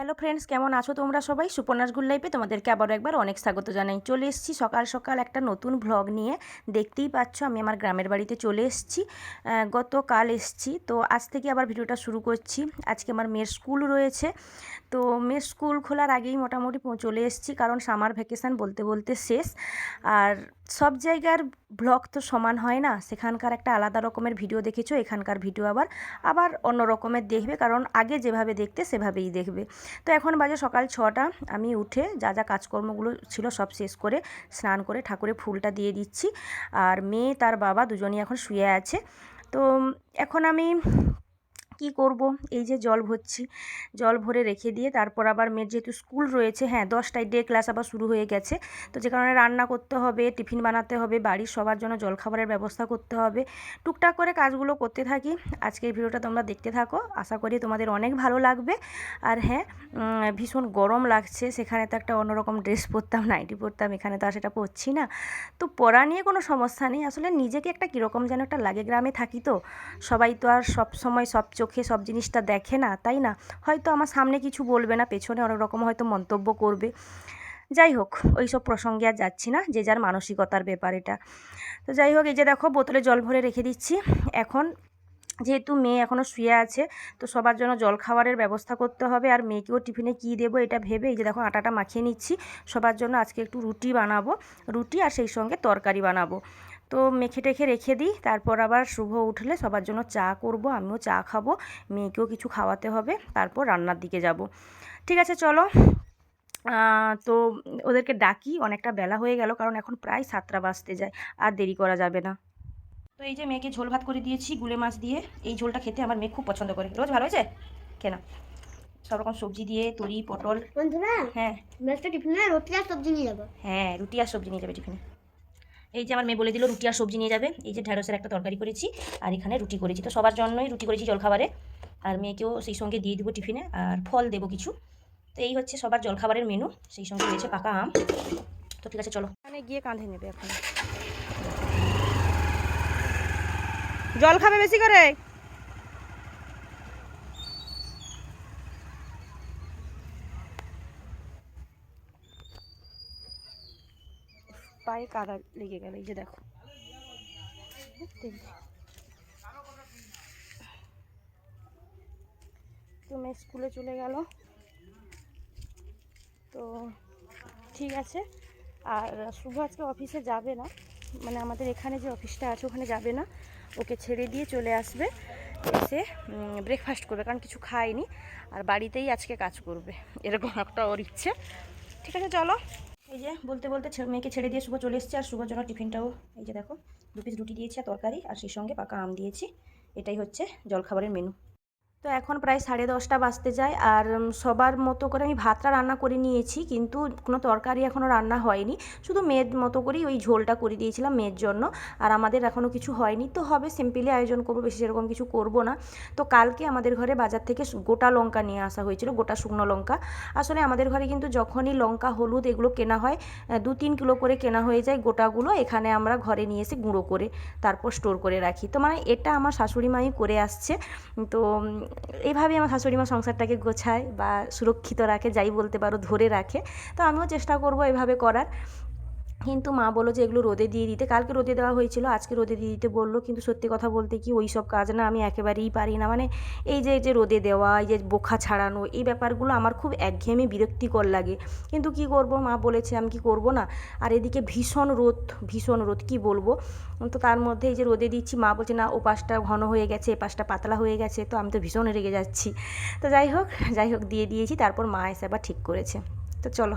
Hello friends কেমন আছো তোমরা সবাই? সুপর্ণাস গুড লাইফে তোমাদেরকে আবারও একবার অনেক স্বাগত জানাই। চলে এসেছি সকাল সকাল একটা নতুন ভ্লগ নিয়ে। দেখতেই পাচ্ছ, আমি আমার গ্রামের বাড়িতে চলে এসেছি। গতকাল এসেছি, তো আজ থেকে আবার ভিডিওটা শুরু করছি। আজকে আমার মেয়ের স্কুল রয়েছে, তো মেয়ের স্কুল খোলার আগেই মোটামুটি চলে এসেছি, কারণ সামার ভ্যাকেশান বলতে বলতে শেষ। আর সব জায়গার ব্লগ তো সমান হয় না। সেখানকার একটা আলাদা রকমের ভিডিও দেখেছ, এখানকার ভিডিও আবার আবার অন্য রকমের দেখবে, কারণ আগে যেভাবে দেখতে সেভাবেই দেখবে। তো এখন বাজে সকাল ছটা, আমি উঠে যা যা কাজকর্মগুলো ছিল সব শেষ করে স্নান করে ঠাকুরের ফুলটা দিয়ে দিচ্ছি। আর মেয়ে, তার বাবা দুজনই এখন শুয়ে আছে। তো এখন আমি কি করব? এই যে জল ভরছি। জল ভরে রেখে দিয়ে তারপর আবার মেয়ের যেহেতু স্কুল রয়েছে হ্যাঁ দশটায় ডে ক্লাস আবার শুরু হয়ে গেছে। তো যে কারণে রান্না করতে হবে, টিফিন বানাতে হবে, বাড়ির সবার জন্য জলখাবারের ব্যবস্থা করতে হবে। টুকটাক করে কাজগুলো করতে থাকি। আজকের ভিডিওটা তোমরা দেখতে থাকো। আশা করি তোমাদের অনেক ভালো লাগবে। আর হ্যাঁ ভীষণ গরম লাগছে। সেখানে তো একটা অন্যরকম ড্রেস পরতাম, নাইটি পরতাম, এখানে তো আর সেটা পরছি না। তো পরা নিয়ে কোনো সমস্যা নেই। আসলে নিজেকে একটা কীরকম যেন একটা লাগে গ্রামে থাকি তো। সবাই তো আর সব সময় সব চোখে সব জিনিসটা দেখে না, তাই না? হয়তো আমার সামনে কিছু বলবে না, পেছনে অনেক রকম হয়তো মন্তব্য করবে। যাই হোক ওই সব প্রসঙ্গে আর যাচ্ছি না, যে যার মানসিকতার ব্যাপার এটা। তো যাই হোক, এই যে দেখো, বোতলে জল ভরে রেখে দিচ্ছি। এখন যেহেতু মেয়ে এখনও শুয়ে আছে, তো সবার জন্য জল খাবারের ব্যবস্থা করতে হবে। আর মেয়েকেও টিফিনে কী দেবো এটা ভেবে এই যে দেখো, আটাটা মাখিয়ে নিচ্ছি। সবার জন্য আজকে একটু রুটি বানাবো, রুটি আর সেই সঙ্গে তরকারি বানাবো। তো মেখে টেখে রেখে দিই তারপর আবার শুভ উঠলে সবার জন্য চা করব আমিও চা খাব মেয়েকেও কিছু খাওয়াতে হবে তারপর রান্নার দিকে যাব। ঠিক আছে চলো। তো ওদেরকে ডাকি অনেকটা বেলা হয়ে গেল কারণ এখন প্রায় সাতটা বাজতে যায় আর দেরি করা যাবে না। তো এই যে মেয়েকে ঝোল ভাত করে দিয়েছি গুলে মাছ দিয়ে এই ঝোলটা খেতে আমার মেয়ে খুব পছন্দ করে। রোজ ভালো হয়েছে? কেন? সব রকম সবজি দিয়ে তরি পটল। বন্ধুরা হ্যাঁ। টিফিনে রুটি আর সবজি নিয়ে যাব। হ্যাঁ রুটি আর সবজি নিয়ে যাবে টিফিনে। এই যে আমার মেয়ে বলে দিল, রুটি আর সবজি নিয়ে যাবে। এই যে ঢ্যাঁড়সের একটা তরকারি করেছি আর এখানে রুটি করেছি। তো সবার জন্যই রুটি করেছি জলখাবারে। আর মেয়েকেও সেই সঙ্গে দিয়ে দেবো টিফিনে আর ফল দেবো কিছু। তো এই হচ্ছে সবার জলখাবারের মেনু। সেই সঙ্গে রয়েছে পাকা আম। তো ঠিক আছে, চলো। এখানে গিয়ে কাঁধে নেবে এখন। জল খাবে বেশি করে? পায়ে কাদা লেগে গেল, এই যে দেখো। তো মেয়ে স্কুলে চলে গেল। তো ঠিক আছে। আর শুভ আজকে অফিসে যাবে না। মানে আমাদের এখানে যে অফিসটা আছে, ওখানে যাবে না। ওকে ছেড়ে দিয়ে চলে আসবে। এসে ব্রেকফাস্ট করবে, কারণ কিছু খায়নি। আর বাড়িতেই আজকে কাজ করবে। এরকম একটা ওর ইচ্ছে। ঠিক আছে, চলো। এই যে বলতে বলতে মেয়েকে ছেড়ে দিয়ে শুভ চলে এসেছে, আর শুভর জন্য টিফিনটাও এই যে দেখো, দু পিস রুটি দিয়েছি আর তরকারি, আর সেই সঙ্গে পাকা আম দিয়েছি। এটাই হচ্ছে জলখাবারের মেনু তো এখন প্রায় সাড়ে দশটা বাজতে যায় আর সবার মতো করে আমি ভাতটা রান্না করে নিয়েছি, কিন্তু কোনো তরকারি এখনও রান্না হয়নি। শুধু মেয়ের মতো করেই ওই ঝোলটা করে দিয়েছিলাম মেয়ের জন্য, আর আমাদের এখনও কিছু হয়নি। তো হবে, সিম্পলি আয়োজন করব, বেশি সেরকম কিছু করব না। তো কালকে আমাদের ঘরে বাজার থেকে গোটা লঙ্কা নিয়ে আসা হয়েছিল, গোটা শুকনো লঙ্কা। আসলে আমাদের ঘরে কিন্তু যখনই লঙ্কা, হলুদ এগুলো কেনা হয় দু তিন কিলো করে কেনা হয়ে যায় গোটাগুলো, এখানে আমরা ঘরে নিয়ে এসে গুঁড়ো করে তারপর স্টোর করে রাখি। তো মানে এটা আমার শাশুড়ি মাই করে আসছে। তো উম, এইভাবে আমার শাশুড়ি মা সংসারটাকে গোছায় বা সুরক্ষিত রাখে যাই বলতে পারো ধরে রাখে। তো আমিও চেষ্টা করব এভাবে করার। কিন্তু মা বলল যে এগুলো রোদে দিয়ে দিতে। কালকে রোদে দেওয়া হয়েছিল, আজকে রোদে দিয়ে দিতে বলল। কিন্তু সত্যি কথা বলতে কি ওই সব কাজ না আমি একেবারেই পারি না। মানে এই যে যে রোদে দেওয়া, এই যে বোখা ছাড়ানো, এই ব্যাপারগুলো আমার খুব একঘেয়েমি বিরক্তিকর লাগে। কিন্তু কি করব? মা বলেছে আমি কি করব না? আর এদিকে ভীষণ রোদ ভীষণ রোদ, কি বলব? তো তার মধ্যে এই যে রোদে দিচ্ছি, মা বলছে, না, ও পাশটা ঘন হয়ে গেছে, এ পাশটা পাতলা হয়ে গেছে, তো আমি তো ভীষণ রেগে যাচ্ছি। তো যাই হোক যাই হোক, দিয়ে দিয়েছি। তারপর মা এসে আবার ঠিক করেছে। তো চলো।